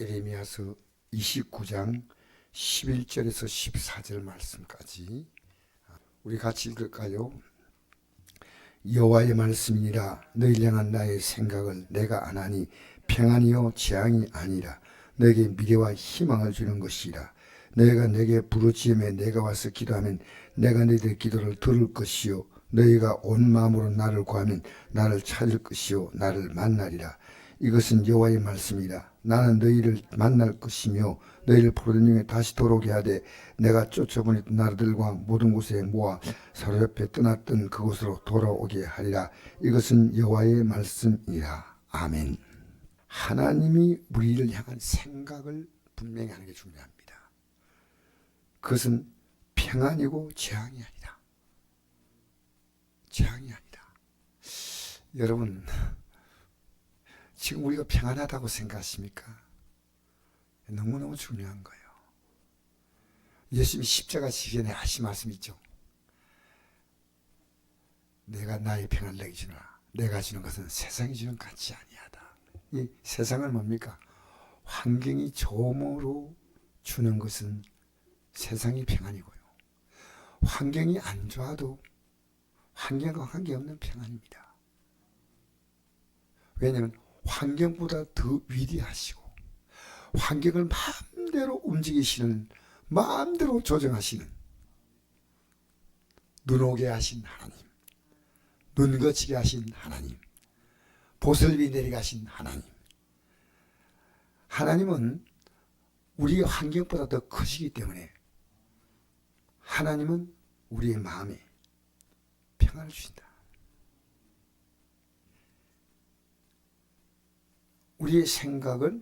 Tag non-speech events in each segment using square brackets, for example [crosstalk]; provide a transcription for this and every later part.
에레미야서 29장 11절에서 14절 말씀까지 우리 같이 읽을까요? 여호와의 말씀이니라. 너희를 향한 나의 생각을 내가 안하니 평안이요 재앙이 아니라 너에게 미래와 희망을 주는 것이라. 너희가 내게 부르짖음에 내가 와서 기도하면 내가 너희들의 기도를 들을 것이요. 너희가 온 마음으로 나를 구하면 나를 찾을 것이요. 나를 만나리라 이것은 여호와의 말씀이라. 나는 너희를 만날 것이며 너희를 포로된 중에 다시 돌아오게 하되 내가 쫓아보냈던 나라들과 모든 곳에 모아 사로잡혀 떠났던 그곳으로 돌아오게 하리라. 이것은 여호와의 말씀이라. 아멘. 하나님이 우리를 향한 생각을 분명히 하는 게 중요합니다. 그것은 평안이고 재앙이 아니다. 재앙이 아니다. 여러분 지금 우리가 평안하다고 생각하십니까? 너무너무 중요한 거예요. 예수님이 십자가 지전에 하신 말씀 있죠. 내가 나의 평안을 내게 주노라. 내가 주는 것은 세상이 주는 같이 아니하다. 이 세상은 뭡니까? 환경이 좋음으로 주는 것은 세상이 평안이고요. 환경이 안 좋아도 환경과 관계없는 평안입니다. 왜냐하면 환경보다 더 위대하시고 환경을 마음대로 움직이시는 마음대로 조정하시는 눈 오게 하신 하나님 눈 거치게 하신 하나님 보슬비 내리게 하신 하나님 하나님은 우리의 환경보다 더 크시기 때문에 하나님은 우리의 마음에 평안을 주신다. 우리의 생각을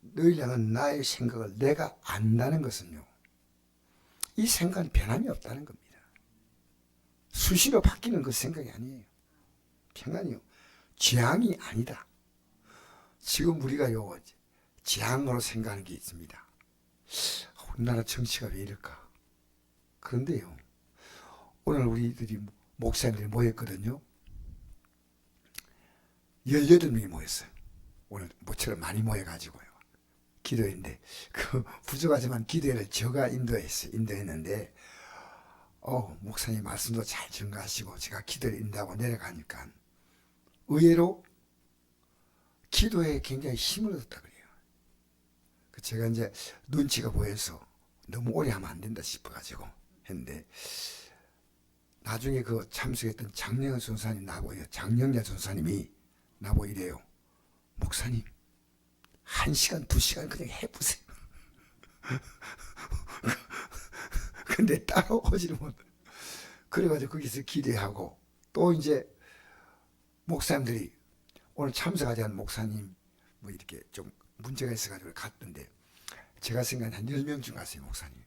너희를 향한 나의 생각을 내가 안다는 것은요. 이 생각은 변함이 없다는 겁니다. 수시로 바뀌는 그 생각이 아니에요. 평안이요. 재앙이 아니다. 지금 우리가 요, 재앙으로 생각하는 게 있습니다. 우리나라 정치가 왜 이럴까? 그런데요, 오늘 우리들이 목사님들이 모였거든요. 18명이 모였어요. 오늘 모처럼 많이 모여가지고요. 기도했는데, 그 부족하지만 기도를 제가 인도했어요. 인도했는데, 어, 목사님 말씀도 잘 증가하시고, 제가 기도를 인도하고 내려가니까, 의외로 기도에 굉장히 힘을 얻었다 그래요. 그 제가 이제 눈치가 보여서 너무 오래 하면 안 된다 싶어가지고 했는데, 나중에 그 참석했던 장영현 전사님 나고요. 장영자 전사님이 나보고 이래요. 목사님, 한 시간, 두 시간 그냥 해보세요. [laughs] 근데 따라오지를 못. 그래가지고 거기서 기대하고 또 이제 목사님들이 오늘 참석하지 않은 목사님 뭐 이렇게 좀 문제가 있어가지고 갔던데 제가 생각한 한 10명쯤 갔어요, 목사님.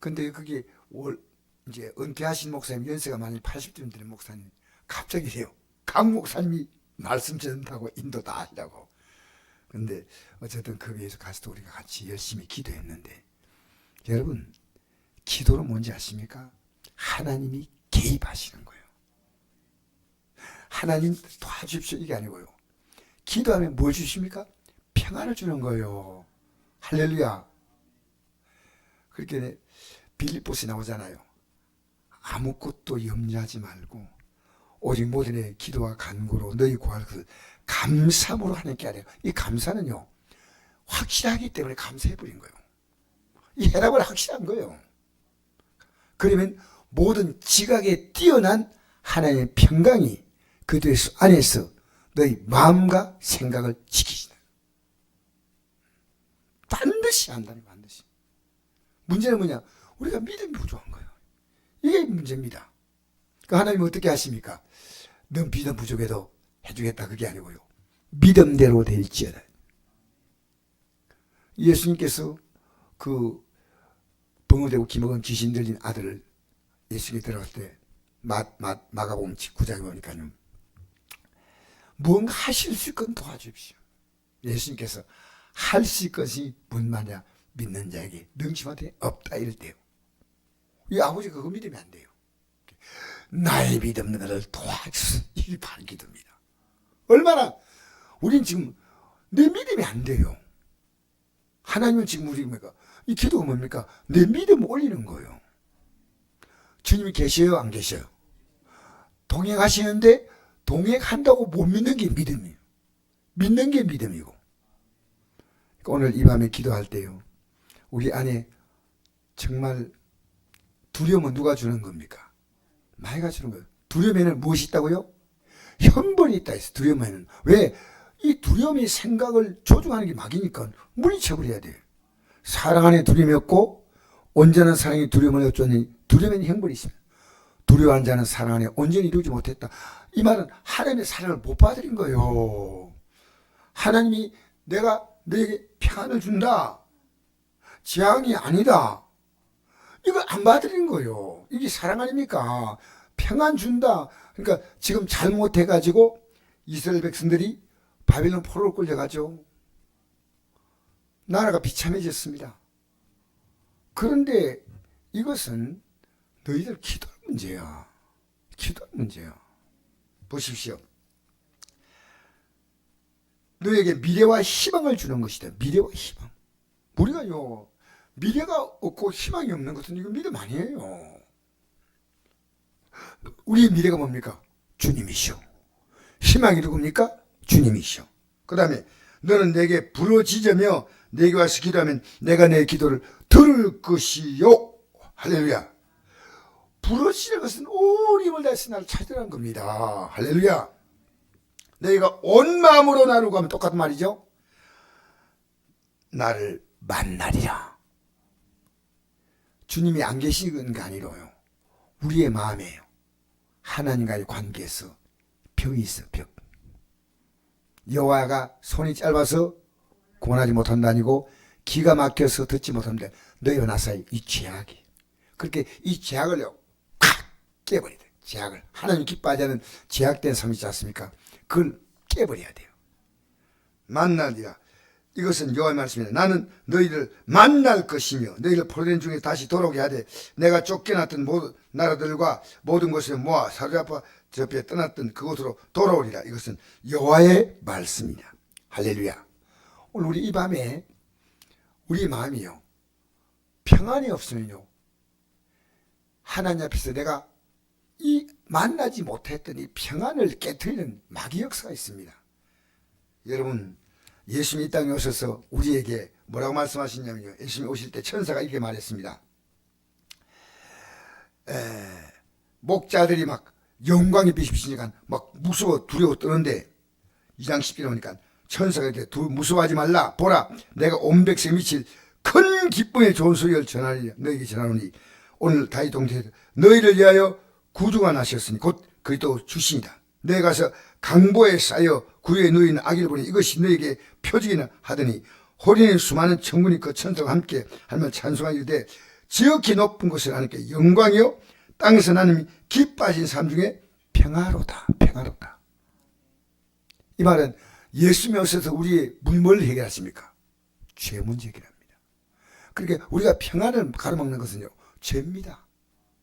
근데 그게 월, 이제 은퇴하신 목사님, 연세가 많이 80쯤 되는 목사님, 갑자기 이래요. 강 목사님이 말씀 전한다고 인도 다 하시라고. 근데 어쨌든 거기에서 가서도 우리가 같이 열심히 기도했는데 여러분 기도는 뭔지 아십니까? 하나님이 개입하시는 거예요. 하나님 도와주십시오 이게 아니고요. 기도하면 뭘 주십니까? 평안을 주는 거예요. 할렐루야. 그렇게 빌립보스 나오잖아요. 아무것도 염려하지 말고 오직 모든 의 기도와 간구로 너희 구할 것을 감사함으로 하는 게 아니에요. 이 감사는요. 확실하기 때문에 감사해버린 거예요. 이 해답을 확실한 거예요. 그러면 모든 지각에 뛰어난 하나님의 평강이 그 안에서 너희 마음과 생각을 지키시다. 반드시 한다니 반드시. 문제는 뭐냐? 우리가 믿음이 부족한 거예요. 이게 문제입니다. 그 하나님 어떻게 하십니까? 넌 믿음 부족해도 해주겠다 그게 아니고요. 믿음대로 될지어다. 예수님께서 그 벙어대고 기먹은 귀신 들린 아들을 예수님이 들어갈 때 마, 마, 마가복음 9장에 보니까요. 뭔가 하실 수 있건 도와주십시오. 예수님께서 할 수 있는 것이 분만이야 믿는 자에게 능심한테 없다 이럴 때요. 이 아버지 그거 믿으면 안 돼요. 나의 믿음을 도와주소. 이게 바른 기도입니다. 얼마나, 우린 지금 내 믿음이 안 돼요. 하나님은 지금 우리 뭡니까? 이 기도가 뭡니까? 내 믿음 올리는 거예요. 주님이 계셔요, 안 계셔요? 동행하시는데 동행한다고 못 믿는 게 믿음이에요. 믿는 게 믿음이고. 그러니까 오늘 이 밤에 기도할 때요. 우리 안에 정말 두려움은 누가 주는 겁니까? 마이가 주는 거예요. 두려움에는 무엇이 있다고요? 현벌이 있다 했어. 두려움에는 왜? 이 두려움이 생각을 조종하는 게 막이니까 물리쳐버려야 돼요. 사랑 안에 두려움이 없고 온전한 사랑이 두려움을 어쩌니 두려움에는 형벌이 있습니다. 두려워하는 자는 사랑 안에 온전히 이루지 못했다. 이 말은 하나님의 사랑을 못 받아들인 거예요. 하나님이 내가 너에게 평안을 준다. 재앙이 아니다. 이거 안 받아들인 거예요. 이게 사랑 아닙니까? 평안 준다. 그러니까 지금 잘못해가지고 이스라엘 백성들이 바빌론 포로로 끌려가죠. 나라가 비참해졌습니다. 그런데 이것은 너희들 기도 문제야. 기도 문제야. 보십시오. 너에게 미래와 희망을 주는 것이다. 미래와 희망. 우리가요, 미래가 없고 희망이 없는 것은 이거 믿음 아니에요. 우리의 미래가 뭡니까? 주님이시오. 희망이 누굽니까? 주님이시오. 그 다음에 너는 내게 부러지자며 내게 와서 기도하면 내가 내 기도를 들을 것이요. 할렐루야. 부러지는 것은 온 힘을 다해서 나를 찾으라는 겁니다. 할렐루야. 너희가 온 마음으로 나를 구하면 똑같은 말이죠. 나를 만나리라. 주님이 안 계시는 게 아니로요. 우리의 마음에요. 하나님과의 관계에서 벽이 있어, 벽. 여호와가 손이 짧아서 구원하지 못한다니고 기가 막혀서 듣지 못한다. 너희와 나 사이 이 죄악이. 그렇게 이 죄악을요, 팍 깨버리다. 죄악을. 하나님 기뻐하지 않은 죄악된 삶이 있지 않습니까? 그걸 깨버려야 돼요. 만나리라. 이것은 여호와의 말씀이다. 나는 너희를 만날 것이며 너희를 포로된 중에 다시 돌아오게 하되 내가 쫓겨났던 모든 나라들과 모든 곳에 모아 사로잡아 저편에 떠났던 그곳으로 돌아오리라. 이것은 여호와의 말씀이냐. 할렐루야. 오늘 우리 이 밤에 우리 마음이요. 평안이 없으면요. 하나님 앞에서 내가 이 만나지 못했던 이 평안을 깨뜨리는 마귀 역사가 있습니다. 여러분 예수님이 이 땅에 오셔서 우리에게 뭐라고 말씀하시냐면요. 예수님이 오실 때 천사가 이렇게 말했습니다. 에, 목자들이 막 영광이 비십시니까 막 무서워 두려워 떠는데 2장 10절에 보니까 천사가 이렇게 두, 무서워하지 말라 보라 내가 온 백성 미칠 큰 기쁨의 좋은 소리를 전하리 너에게 전하노니 오늘 다이 동태에서 너희를 위하여 구주가 나셨으니 곧 그리스도 주신이다 너희 가서 강보에 쌓여 구유에 누이는 아기를 보니 이것이 너에게 표적이나 하더니 호린의 수많은 천군이 그 천사와 함께 하면 찬송하기 되 지극히 높은 곳을 하나님께 영광이요 땅에서 하나님이 기뻐하신 삶 중에 평화로다 평화로다 이 말은 예수님이 오셔서 우리의 물뭘 해결하십니까? 죄 문제 해결합니다. 그러니까 우리가 평안을 가로막는 것은요 죄입니다.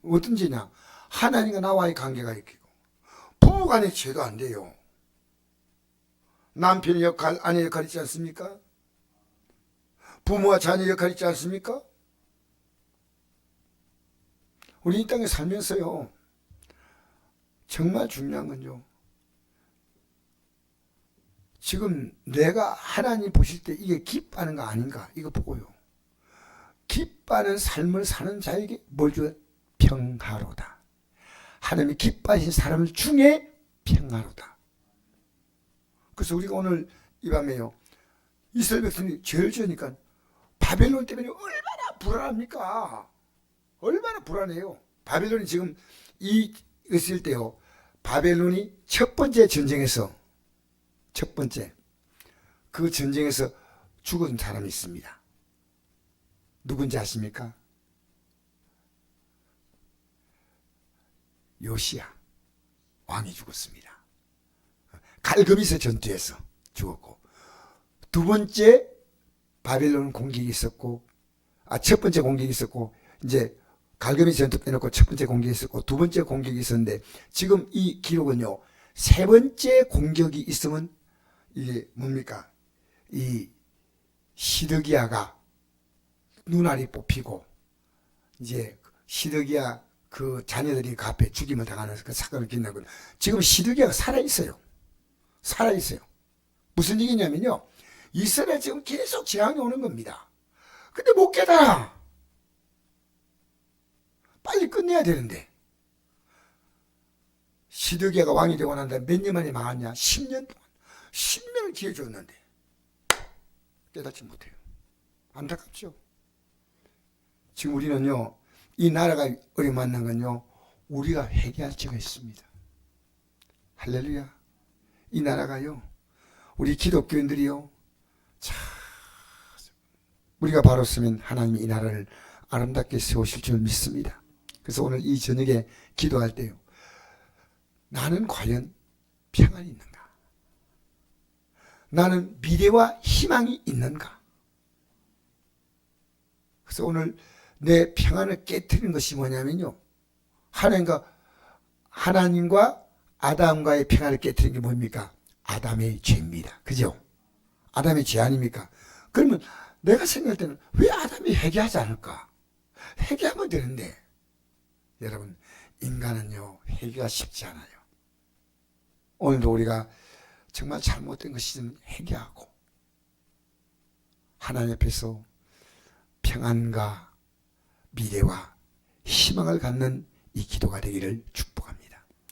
어떤 죄냐? 하나님과 나와의 관계가 있고 부부간의 죄도 안 돼요. 남편의 역할, 아내 역할 있지 않습니까? 부모와 자녀 역할 있지 않습니까? 우리 이 땅에 살면서요, 정말 중요한 건요, 지금 내가 하나님 보실 때 이게 기뻐하는 거 아닌가, 이거 보고요. 기뻐하는 삶을 사는 자에게 뭘 줘요? 평화로다. 하나님이 기뻐하신 사람 중에 평화로다. 그래서 우리가 오늘 이 밤에요. 이스라엘 백성이 죄를 지으니까 바벨론 때문에 얼마나 불안합니까? 얼마나 불안해요. 바벨론이 지금 이 있을 때요. 바벨론이 첫 번째 전쟁에서 첫 번째 그 전쟁에서 죽은 사람이 있습니다. 누군지 아십니까? 요시야 왕이 죽었습니다. 갈그미스 전투에서 죽었고 두 번째 바벨론 공격이 있었고 아 첫 번째 공격이 있었고 이제 갈그미스 전투 빼놓고 첫 번째 공격이 있었고 두 번째 공격이 있었는데 지금 이 기록은요 세 번째 공격이 있으면 이게 뭡니까 이 시드기야가 눈알이 뽑히고 이제 시드기야 그 자녀들이 그 앞에 죽임을 당하는 그 사건을 기억나고 지금 시드기야가 살아 있어요. 살아 있어요. 무슨 얘기냐면요. 이스라엘 지금 계속 재앙이 오는 겁니다. 근데 못 깨달아. 빨리 끝내야 되는데. 시드기야가 왕이 되고 난 다음에 몇 년 만에 망했냐? 10년 동안. 10년을 기회 줬는데. 깨닫지 못해요. 안타깝죠? 지금 우리는요, 이 나라가 어려만난 건요, 우리가 회개할 적가 있습니다. 할렐루야. 이 나라가요, 우리 기독교인들이요, 참, 우리가 바로 쓰면 하나님이 이 나라를 아름답게 세우실 줄 믿습니다. 그래서 오늘 이 저녁에 기도할 때요, 나는 과연 평안이 있는가? 나는 미래와 희망이 있는가? 그래서 오늘 내 평안을 깨뜨리는 것이 뭐냐면요. 하나님과, 하나님과 아담과의 평안을 깨뜨리는 게 뭡니까? 아담의 죄입니다. 그죠? 아담의 죄 아닙니까? 그러면 내가 생각할 때는 왜 아담이 회개하지 않을까? 회개하면 되는데, 여러분, 인간은요, 회개가 쉽지 않아요. 오늘도 우리가 정말 잘못된 것이든 회개하고, 하나님 앞에서 평안과 미래와 희망을 갖는 이 기도가 되기를 축복합니다.